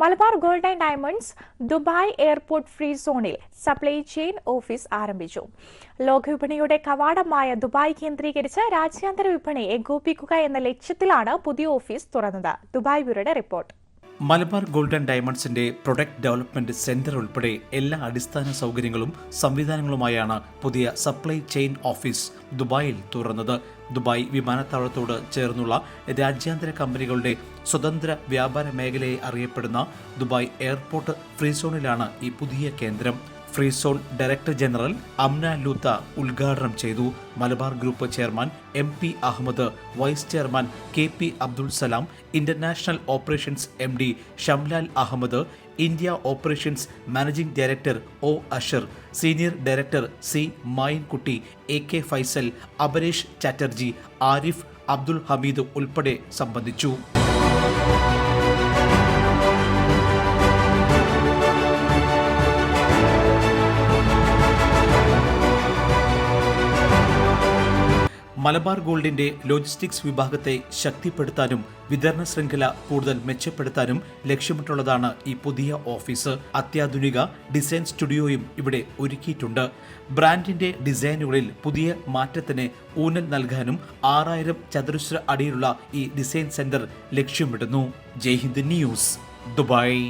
Malabar gold and diamonds Dubai airport free സോണിൽ supply chain office ആരംഭിച്ചു. ലോകവിപണിയുടെ കവാടമായ Dubai കേന്ദ്രീകരിച്ച് രാജ്യാന്തര വിപണി ഏകോപിക്കുക എന്ന ലക്ഷ്യത്തിലാണ് പുതിയ ഓഫീസ് തുറന്നത്. ദുബായ് ബ്യൂറോയുടെ റിപ്പോർട്ട്. മലബാർ ഗോൾഡൻ ഡയമണ്ട്സിന്റെ പ്രൊഡക്റ്റ് ഡെവലപ്മെന്റ് സെന്റർ ഉൾപ്പെടെ എല്ലാ അടിസ്ഥാന സൗകര്യങ്ങളും സംവിധാനങ്ങളുമായാണ് പുതിയ സപ്ലൈ ചെയിൻ ഓഫീസ് ദുബായിൽ തുറന്നത്. ദുബായ് വിമാനത്താവളത്തോട് ചേർന്നുള്ള രാജ്യാന്തര കമ്പനികളുടെ സ്വതന്ത്ര വ്യാപാര മേഖലയെ അറിയപ്പെടുന്ന ദുബായ് എയർപോർട്ട് ഫ്രീ സോണിലാണ് ഈ പുതിയ കേന്ദ്രം. Free zone director general Amna Lootah ഉദ്ഘാടനം ചെയ്തു. Malabar group chairman M P Ahammed vice chairman K P Abdul Salam international operations M D Shamlal Ahammed India operations managing director O Asher senior director C Mayinkutty A K Faisal Aparesh Chatterjee Arif Abdul Hameed ഉൾപ്പെടെ സംബന്ധിച്ചു. മലബാർ ഗോൾഡിന്റെ logistics വിഭാഗത്തെ ശക്തിപ്പെടുത്താനും വിതരണ ശൃംഖല കൂടുതൽ മെച്ചപ്പെടുത്താനും ലക്ഷ്യമിട്ടുള്ളതാണ് ഈ പുതിയ ഓഫീസ്. അത്യാധുനിക ഡിസൈൻ സ്റ്റുഡിയോയും ഇവിടെ ഒരുക്കിയിട്ടുണ്ട്. ബ്രാൻഡിന്റെ ഡിസൈനുകളിൽ പുതിയ മാറ്റത്തിന് ഊന്നൽ നൽകാനും ആറായിരം ചതുരശ്ര അടിയിലുള്ള ഈ ഡിസൈൻ സെന്റർ ലക്ഷ്യമിടുന്നു. Jaihind news Dubai.